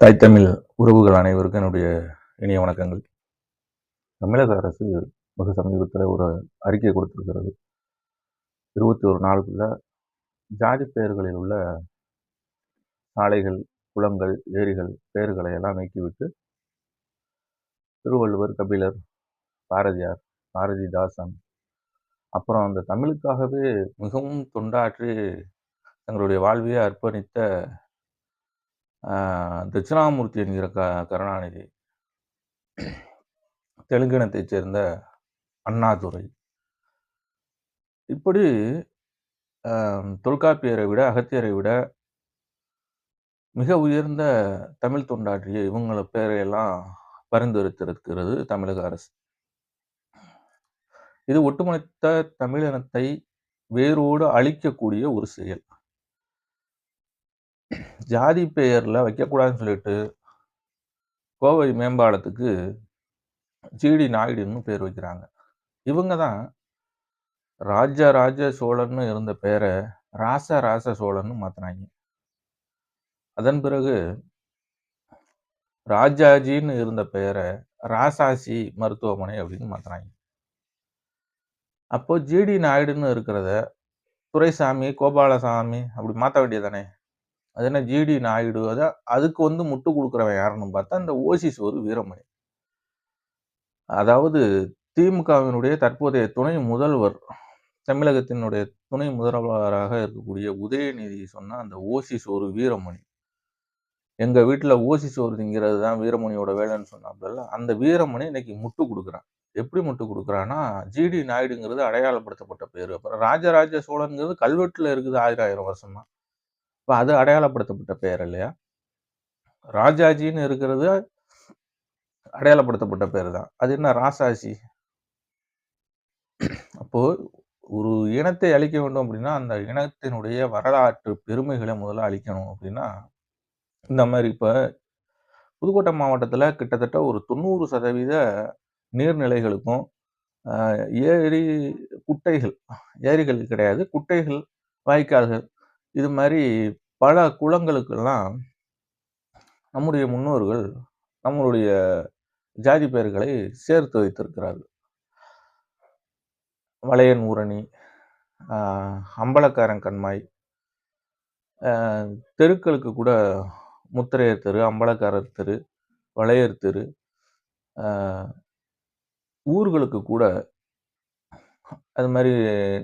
தாய் தமிழ் உறவுகள் அனைவருக்கும் என்னுடைய இனிய வணக்கங்கள். தமிழக அரசு மிக சமீபத்தில் ஒரு அறிக்கை கொடுத்திருக்கிறது. இருபத்தி ஒரு நாளுக்குள்ள ஜாதி பெயர்களில் உள்ள சாலைகள் குளங்கள் ஏரிகள் பெயர்களை எல்லாம் நீக்கிவிட்டு திருவள்ளுவர் கபிலர் பாரதியார் பாரதிதாசன் அப்புறம் அந்த தமிழுக்காகவே மிகவும் தொண்டாற்றி தங்களுடைய வாழ்வியை அர்ப்பணித்த தட்சிணாமூர்த்தி என்கிற க கருணாநிதி. தெலுங்கினத்தைச் சேர்ந்த அண்ணாதுரை இப்படி தொல்காப்பியரை விட அகத்தியரை விட மிக உயர்ந்த தமிழ் தொண்டாற்றிய இவங்கள பேரையெல்லாம் பரிந்துரைத்திருக்கிறது தமிழக அரசு. இது ஒட்டுமொத்த தமிழினத்தை வேரோடு அழிக்கக்கூடிய ஒரு செயல். ஜாதி பெயரில் வைக்கக்கூடாதுன்னு சொல்லிட்டு கோவை மேம்பாலத்துக்கு ஜிடி நாயுடுன்னு பேர் வைக்கிறாங்க. இவங்க தான் ராஜராஜ சோழன்னு இருந்த பேரை ராச ராச சோழன்னு மாற்றினாங்க அதன் பிறகு ராஜாஜின்னு இருந்த பெயரை ராசாசி மருத்துவமனை அப்படின்னு மாத்தினாங்க. அப்போது ஜிடி நாயுடுன்னு இருக்கிறத துரைசாமி கோபாலசாமி அப்படி மாற்ற வேண்டியதானே அது என்ன ஜிடி நாயுடு அதை அதுக்கு வந்து முட்டு கொடுக்குறவன் யாருன்னு பார்த்தா இந்த ஓசிஸ் ஒரு வீரமணி. அதாவது திமுகவினுடைய தற்போதைய துணை முதல்வர் தமிழகத்தினுடைய துணை முதல்வராக இருக்கக்கூடிய உதயநிதி சொன்னால் அந்த ஓசிஸ் ஒரு வீரமணி. எங்கள் வீட்டில் ஓசி சோறு திங்கிறது தான் வீரமணியோட வேலைன்னு சொன்னாப்புல அந்த வீரமணி இன்னைக்கு முட்டு கொடுக்குறான். எப்படி முட்டு கொடுக்குறான்னா ஜிடி நாயுடுங்கிறது அடையாளப்படுத்தப்பட்ட பேர். அப்புறம் ராஜராஜ சோழனுங்கிறது கல்வெட்டில் இருக்குது ஆயிரம் ஆயிரம் வருஷமா. இப்போ அது அடையாளப்படுத்தப்பட்ட பெயர் இல்லையா? ராஜாஜின்னு இருக்கிறது அடையாளப்படுத்தப்பட்ட பேர் தான். அது என்ன ராசாஜி? அப்போ ஒரு இனத்தை அழிக்க வேண்டும் அப்படின்னா அந்த இனத்தினுடைய வரலாற்று பெருமைகளை முதல்ல அழிக்கணும் அப்படின்னா இந்த மாதிரி இப்போ புதுக்கோட்டை மாவட்டத்தில் கிட்டத்தட்ட ஒரு தொண்ணூறு சதவீத நீர்நிலைகளுக்கும் ஏரி குட்டைகள் ஏரிகள் கிடையாது குட்டைகள் வாய்க்கால்கள் இது மாதிரி பல குளங்களுக்கெல்லாம் நம்முடைய முன்னோர்கள் நம்மளுடைய ஜாதி பெயர்களை சேர்த்து வைத்திருக்கிறார்கள். வளையன் ஊரணி அம்பலக்காரன் கண்மாய் தெருக்களுக்கு கூட முத்திரையர் தெரு அம்பலக்காரர் தெரு வளையர் தெரு ஊர்களுக்கு கூட அது மாதிரி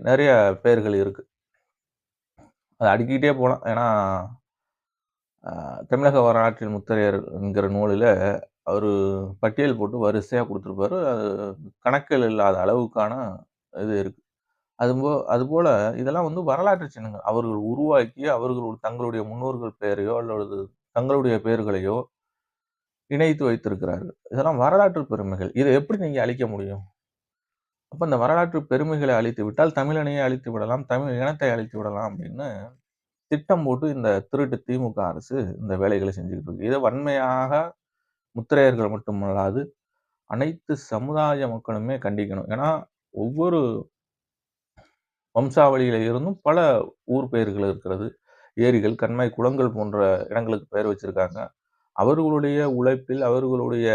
நிறைய பெயர்கள் இருக்குது அது அடுக்கிட்டே போகலாம் ஏன்னா தமிழக வரலாற்றில் முத்தரையர் என்கிற நூலில் அவர் பட்டியல் போட்டு வரிசையாக கொடுத்துருப்பாரு. அது கணக்கில் இல்லாத அளவுக்கான இது இருக்குது அதுபோ அதுபோல் இதெல்லாம் வந்து வரலாற்று சின்னங்கள். அவர்கள் உருவாக்கி அவர்கள் தங்களுடைய முன்னோர்கள் பெயரையோ அல்லது தங்களுடைய பெயர்களையோ இணைத்து வைத்திருக்கிறார்கள். இதெல்லாம் வரலாற்று பெருமைகள். இதை எப்படி நீங்கள் அழிக்க முடியும்? அப்போ இந்த வரலாற்று பெருமைகளை அழித்து விட்டால் தமிழனையே அழித்து விடலாம் தமிழ் இனத்தை அழித்து விடலாம் அப்படின்னு திட்டம் போட்டு இந்த திருட்டு திமுக அரசு இந்த வேலைகளை செஞ்சுக்கிட்டு இருக்கு. இதை வன்மையாக முத்திரையர்கள் மட்டுமல்லாது அனைத்து சமுதாய மக்களுமே கண்டிக்கணும். ஏன்னா ஒவ்வொரு வம்சாவளியில இருந்தும் பல ஊர் பெயர்கள் இருக்கிறது. ஏரிகள் கண்மாய் குளங்கள் போன்ற இடங்களுக்கு பெயர் வச்சிருக்காங்க. அவர்களுடைய உழைப்பில் அவர்களுடைய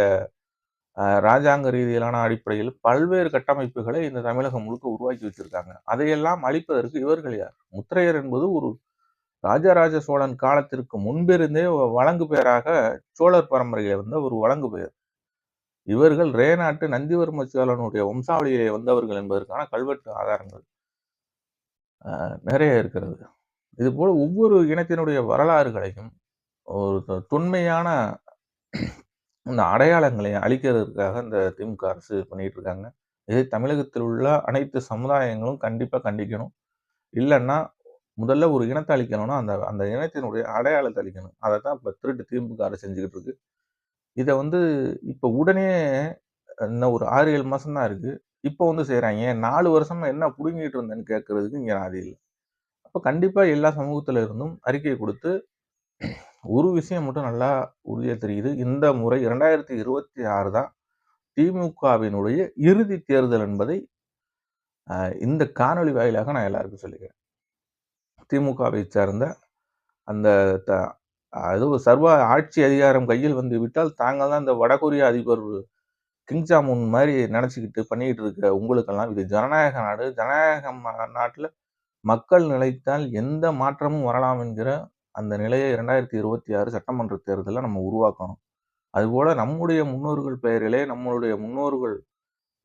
ராஜாங்க ரீதியிலான அடிப்படையில் பல்வேறு கட்டமைப்புகளை இந்த தமிழகம் முழுக்க உருவாக்கி வச்சிருக்காங்க. அதையெல்லாம் அழிப்பதற்கு இவர்கள் யார்? முத்திரையர் என்பது ஒரு ராஜராஜ சோழன் காலத்திற்கு முன்பிருந்தே வழங்கு பெயராக சோழர் பரம்பரையில வந்த ஒரு வழங்கு பெயர். இவர்கள் ரேநாட்டு நந்திவர்ம சோழனுடைய வம்சாவளியிலே வந்தவர்கள் என்பதற்கான கல்வெட்டு ஆதாரங்கள் நிறைய இருக்கிறது. இது போல ஒவ்வொரு இனத்தினுடைய வரலாறுகளையும் ஒரு தொ- தொன்மையான இந்த அடையாளங்களை அழிக்கிறதுக்காக இந்த திமுக அரசு பண்ணிட்டு இருக்காங்க இதை தமிழகத்தில் உள்ள அனைத்து சமுதாயங்களும் கண்டிப்பாக கண்டிக்கணும். இல்லைன்னா முதல்ல ஒரு இனத்தை அழிக்கணும்னா அந்த அந்த இனத்தினுடைய அடையாளத்தை அழிக்கணும். அதை தான் இப்போ திருட்டு திமுக அரசு செஞ்சுக்கிட்டு இருக்கு இதை வந்து இப்போ உடனே இன்னும் ஒரு ஆறு ஏழு மாதம் தான் இருக்கு. இப்போ வந்து செய்றாங்க. நாலு வருஷமா என்ன புடுங்கிட்டு இருந்தேன்னு கேட்கறதுக்கு இங்கே அது இல்லை. அப்போ கண்டிப்பாக எல்லா சமூகத்துல இருந்தும் அறிக்கை கொடுத்து ஒரு விஷயம் மட்டும் நல்லா உறுதியாக தெரியுது. இந்த முறை இரண்டாயிரத்தி இருபத்தி ஆறு தான் திமுகவினுடைய இறுதி தேர்தல் என்பதை இந்த காணொளி வாயிலாக நான் எல்லாருக்கும் சொல்லிக்கிறேன். திமுகவை சார்ந்த அந்த த அது ஒரு சர்வ ஆட்சி அதிகாரம் கையில் வந்து விட்டால் தாங்கள் தான் இந்த வடகொரிய அதிபர் கிங் ஜாமுன் மாதிரி நினச்சிக்கிட்டு பண்ணிக்கிட்டு இருக்க உங்களுக்கெல்லாம் இது ஜனநாயக நாடு. ஜனநாயக ம- மக்கள் நிலைத்தால் எந்த மாற்றமும் வரலாம் என்கிற அந்த நிலையை இரண்டாயிரத்தி இருபத்தி ஆறு சட்டமன்ற தேர்தலில் நம்ம உருவாக்கணும். அதுபோல் நம்முடைய முன்னோர்கள் பெயரிலே நம்மளுடைய முன்னோர்கள்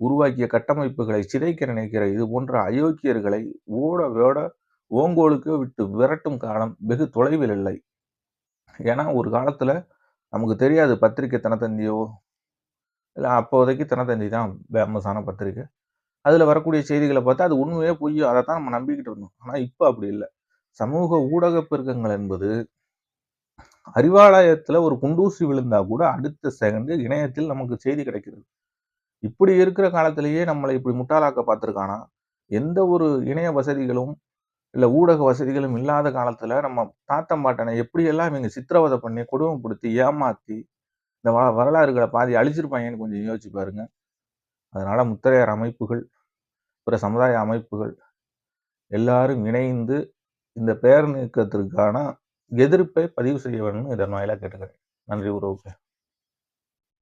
உருவாக்கிய கட்டமைப்புகளை சிதைக்க நினைக்கிற இது போன்ற அயோக்கியர்களை ஓட வேட ஓங்கோலுக்கு விட்டு விரட்டும் காலம் வெகு தொலைவில் இல்லை. ஏன்னா ஒரு காலத்தில் நமக்கு தெரியாது பத்திரிக்கை தினத்தந்தியோ இல்லை அப்போதைக்கு தினத்தந்தி தான் ஃபேமஸான பத்திரிக்கை. அதில் வரக்கூடிய செய்திகளை பார்த்தா அது உண்மையே பொய்யோ அதை தான் நம்ம நம்பிக்கிட்டு இருந்தோம். ஆனால் இப்போ அப்படி இல்லை. சமூக ஊடக பெருக்கங்கள் என்பது அறிவாலயத்தில் ஒரு குண்டூசி விழுந்தா கூட அடுத்த செகண்டு இணையத்தில் நமக்கு செய்தி கிடைக்கிறது. இப்படி இருக்கிற காலத்திலேயே நம்மளை இப்படி முட்டாளாக்க பார்த்துருக்கானா? எந்த ஒரு இணைய வசதிகளும் இல்லை ஊடக வசதிகளும் இல்லாத காலத்தில் நம்ம தாத்தம் பாட்டனை எப்படியெல்லாம் இவங்க சித்திரவதை பண்ணி கொடுமைப்படுத்தி ஏமாத்தி இந்த வ வரலாறுகளை பாதி அழிச்சிருப்பாங்கன்னு கொஞ்சம் யோசிச்சு பாருங்க. அதனால் முத்தரையர் அமைப்புகள் பிற சமுதாய அமைப்புகள் எல்லாரும் இணைந்து இந்த பேரணி நீக்கத்திற்கான எதிர்ப்பை பதிவு செய்ய வேணும்னு இதன் வாயிலாக கேட்டுக்கிறேன். நன்றி உறவுக்கு.